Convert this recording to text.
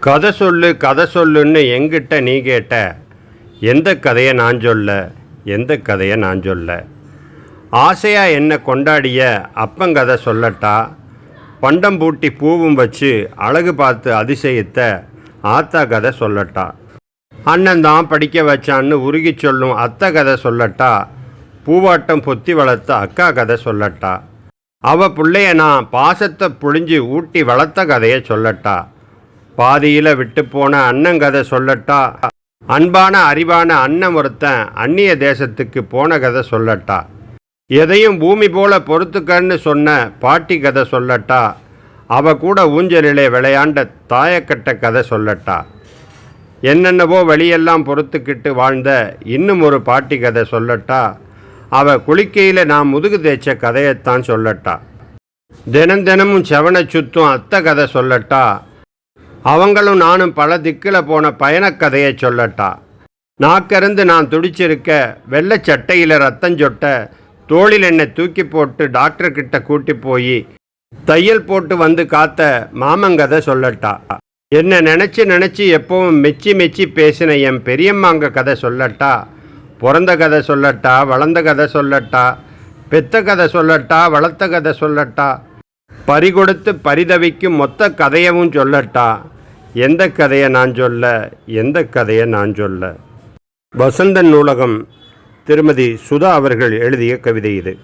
கதை சொல்லு கதை சொல்லுன்னு எங்கிட்ட நீ கேட்ட எந்த கதையை நான் சொல்ல எந்த கதையை நான் சொல்ல? ஆசையாக என்ன கொண்டாடிய அப்பங்கதை சொல்லட்டா? பண்டம் பூட்டி பூவும் வச்சு அழகு பார்த்து அதிசயித்த ஆத்தா கதை சொல்லட்டா? அண்ணன் தான் படிக்க வச்சான்னு உருகி சொல்லும் அத்தை கதை சொல்லட்டா? பூவாட்டம் பொத்தி வளர்த்த அக்கா கதை சொல்லட்டா? அவ பிள்ளைய நான் பாசத்தை புழிஞ்சு ஊட்டி வளர்த்த கதையை சொல்லட்டா? பாதியில் விட்டு போன அண்ணன் கதை சொல்லட்டா? அன்பான அறிவான அண்ணன் ஒருத்தன் அந்நிய தேசத்துக்கு போன கதை சொல்லட்டா? எதையும் பூமி போல பொறுத்துக்கன்னு சொன்ன பாட்டி கதை சொல்லட்டா? அவ கூட ஊஞ்சலிலே விளையாண்ட தாயக்கட்ட கதை சொல்லட்டா? என்னென்னவோ வழியெல்லாம் பொறுத்துக்கிட்டு வாழ்ந்த இன்னும் ஒரு பாட்டி கதை சொல்லட்டா? அவ குளிக்கையில் நான் முதுகு தேய்ச்ச கதையைத்தான் சொல்லட்டா? தினம் தினமும் செவனை சுத்தும் அத்தை கதை சொல்லட்டா? அவங்களும் நானும் பல திக்கில் போன பயணக் கதையை சொல்லட்டா. நாக்கருந்து நான் துடிச்சிருக்க வெள்ளை சட்டையில் ரத்தம் சொட்ட தோளில் என்னை தூக்கி போட்டு டாக்டர்கிட்ட கூட்டி போய் தையல் போட்டு வந்து காத்த மாமங்கதை சொல்லட்டா. என்ன நினச்சி நினச்சி எப்பவும் மெச்சி மெச்சி பேசின என் பெரியம்மாங்க கதை சொல்லட்டா. பிறந்த கதை சொல்லட்டா வளர்ந்த கதை சொல்லட்டா பெத்த கதை சொல்லட்டா வளர்த்த கதை சொல்லட்டா. பறிகொடுத்து பரிதவிக்கும் மொத்த கதையவும் சொல்லட்டா? எந்த கதையை நான் சொல்ல? எந்த கதையை நான் சொல்ல? வசந்தன் நூலகம் திருமதி சுதா அவர்கள் எழுதிய கவிதை இது.